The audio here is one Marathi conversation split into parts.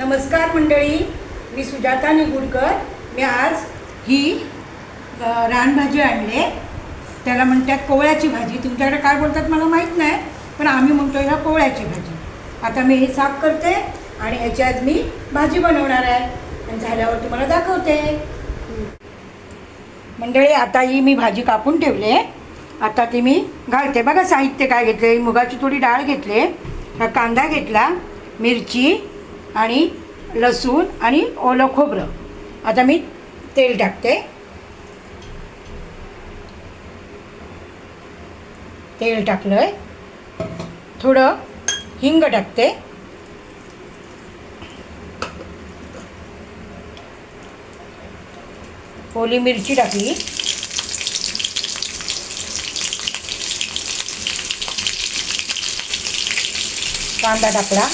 नमस्कार मंडळी मी सुजाता निगुडकर. मी आज ही रानभाजी आणले त्याला म्हणतात कोवळ्याची भाजी. तुमच्याकडे काय बोलतात मला माहीत नाही पण आम्ही म्हणतो ह्या कोवळ्याची भाजी. आता मी हे साफ करते आणि ह्याची आज मी भाजी बनवणार आहे. आणि झाल्यावर तुम्हाला दाखवते. मंडळी आता ही मी भाजी कापून ठेवले. आता ती मी घालते. बघा साहित्य काय घेतले मुगाची थोडी डाळ घेतले. हा कांदा घेतला. मिरची. आणि लसूण आणि ओलं खोबरं. आता मी तेल टाकते. तेल टाकलं आहे थोडं हिंग टाकते. ओली मिरची टाकली. कांदा टाकला.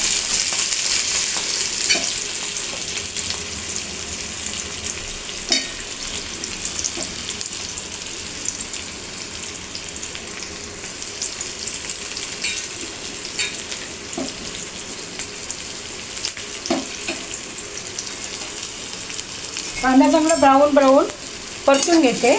कांदा चांगला ब्राऊन ब्राऊन परतून घेते.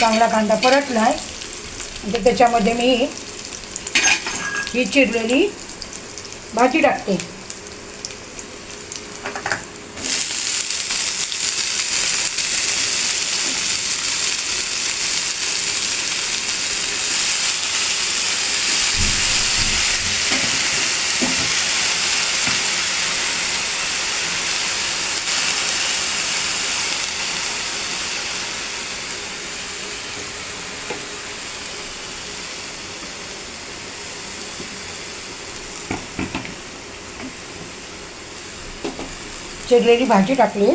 चांगला कांदा परतला आहे आता त्याच्यामध्ये मी ही चिरलेली भाजी टाकते. चिरलेली भाजी टाकली.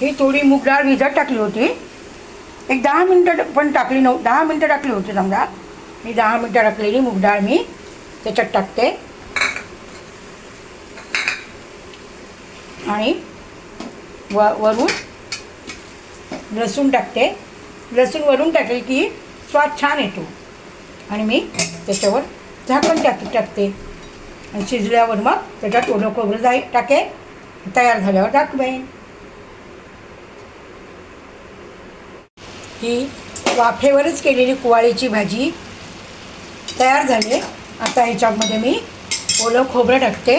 ही थोडी मूग डाळ भिजत टाकली होती. एक दहा मिनटं पण टाकली नव्ह दहा मिनटं टाकली होती समजा. मी दहा मिनटं टाकलेली मूग डाळ मी त्याच्यात टाकते. आणि व वरून लसूण टाकते. लसूण वरून टाकली की स्वाद छान येतो. आणि मी त्याच्यावर झाकण टाक टाकते. आणि शिजल्यावर मग त्याच्यात ओलं खोबरं जाई टाके तयार झाल्यावर दाखवेन ही वाफेवरच केलेली कुवाळीची भाजी तयार झाली. आता ह्याच्यामध्ये मी ओलं खोबरं टाकते.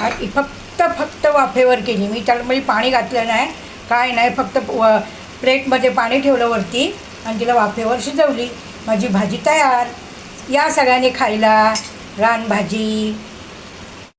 आणि फक्त फक्त वाफेवर केली. मी त्यामध्ये म्हणजे पाणी घातलं नाही. काय नाही फक्त व प्लेटमध्ये पाणी ठेवलं वरती आणि तिला वाफेवर शिजवली. माझी भाजी तयार. या सगळ्यांनी खायला रानभाजी